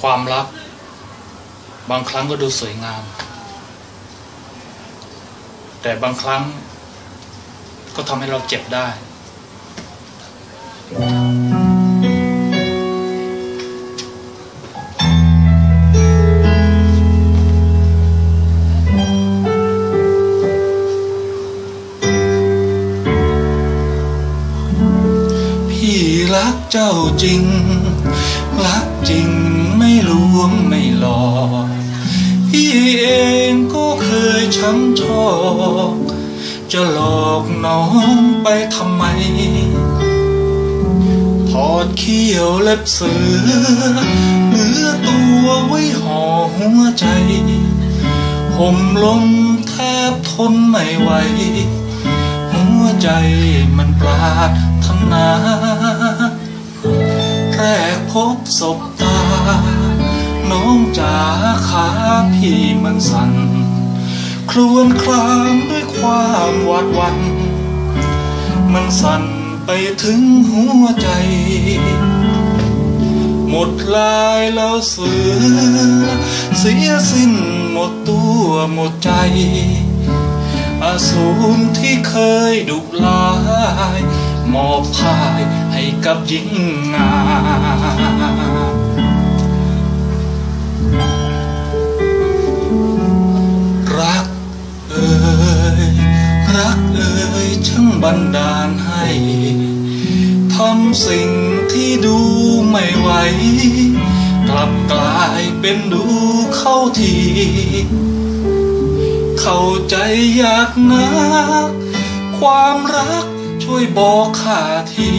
ความรัก บางครั้งก็ดูสวยงาม แต่บางครั้งก็ทำให้เราเจ็บได้ เจ้าจริง รักจริงไม่ลวงไม่หลอกพี่เองก็เคยช้ำชอกจะหลอกน้องไปทำไม ถอดเขี้ยวเล็บเสือเหลือตัวไว้ห่อหัวใจห่มลงแทบทนไม่ไหว หัวใจมันปรารถนา พบศบตา น้องจ๋าขาพี่มันสั่น ครวนครามด้วยความหวาดหวัน มันสั่นไปถึงหัวใจ หมดลายแล้วเสือ เสียสิ้นหมดตัวหมดใจอาสูรที่เคยดุลายมอบพาย กับหญิงงามรักเอ่ยรักเอ่ยช่างบันดาลให้ทำสิ่งที่ดูไม่ไหว กลับกลายเป็นดูเข้าทีเข้าใจยากนักความรัก ช่วยบอกข้าที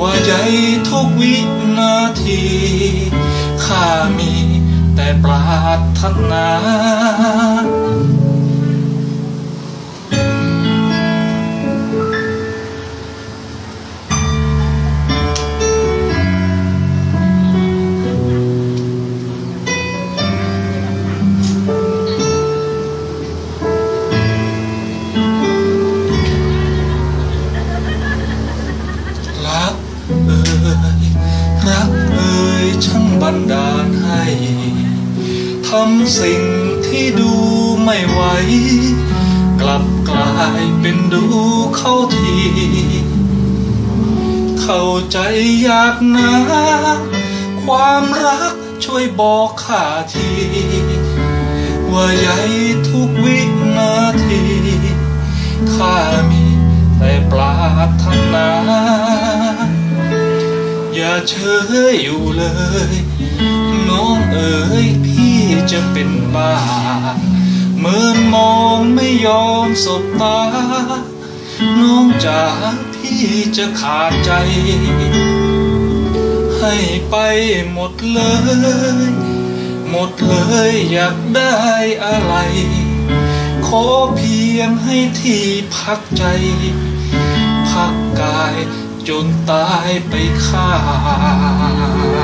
ว่าใจทุกวินาทีข้ามีแต่ปรารถนา บันดาลให้ทำสิ่งที่ดูไม่ไหว กลับกลายเป็นดูเข้าที เข้าใจอยากนะความรักช่วยบอกข้าที ว่าใหญ่ทุกวินาที เชยอยู่เลย น้องเอ๋ยพี่จะเป็นบ้าเมินมองไม่ยอมสบตา น้องจ๋าพี่จะขาดใจ ให้ไปหมดเลย หมดเลยอยากได้อะไร ขอเพียงให้ที่พักใจ พักกาย จนตายไปข้าง